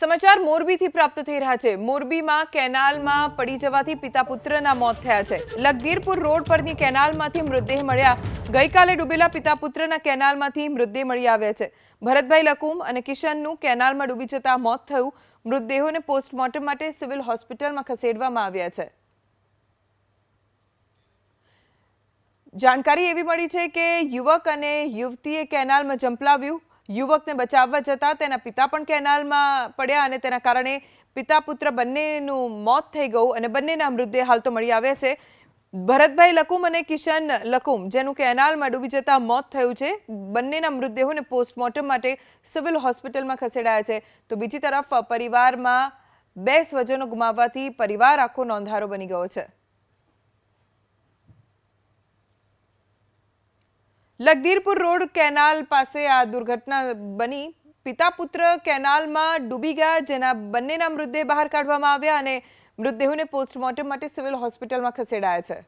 સમાચાર મોરબીથી પ્રાપ્ત થઈ રહ્યા છે. મોરબીમાં કેનાલમાં પડી જવાથી પિતા પુત્રના મોત થયા છે. લગદીરપુર રોડ પરની કેનાલમાંથી મૃતદેહ મળ્યા. ગઈકાલે ડૂબેલા પિતા પુત્રના કેનાલમાંથી મૃતદેહ મળી આવ્યા છે. ભરતભાઈ લકુમ અને કિશનનું કેનાલમાં ડૂબી જતા મોત થયું. મૃતદેહોને પોસ્ટમોર્ટમ માટે સિવિલ હોસ્પિટલમાં ખસેડવામાં આવ્યા છે. જાણકારી એવી મળી છે કે યુવક અને યુવતીએ કેનાલમાં જંપલાવ્યું યુવકને બચાવવા જતા તેના પિતા પણ કેનાલમાં પડ્યા અને તેના કારણે પિતા પુત્ર બંનેનું મોત થઈ ગયું અને બંનેના મૃતદેહ હાલ તો મળી આવ્યા છે. ભરતભાઈ લકુમ અને કિશન લકુમ, જેનું કેનાલમાં ડૂબી જતા મોત થયું છે, બંનેના મૃતદેહોને પોસ્ટમોર્ટમ માટે સિવિલ હોસ્પિટલમાં ખસેડાયા છે. તો બીજી તરફ પરિવારમાં બે સ્વજનો ગુમાવવાથી પરિવાર આખો નોંધારો બની ગયો છે. લગદીરપુર રોડ કેનાલ પાસે આ દુર્ઘટના બની. પિતા પુત્ર કેનાલમાં ડૂબી ગયા, જેના બંનેના મૃતદેહ બહાર કાઢવામાં આવ્યા અને મૃતદેહોને પોસ્ટમોર્ટમ માટે સિવિલ હોસ્પિટલમાં ખસેડાયા છે.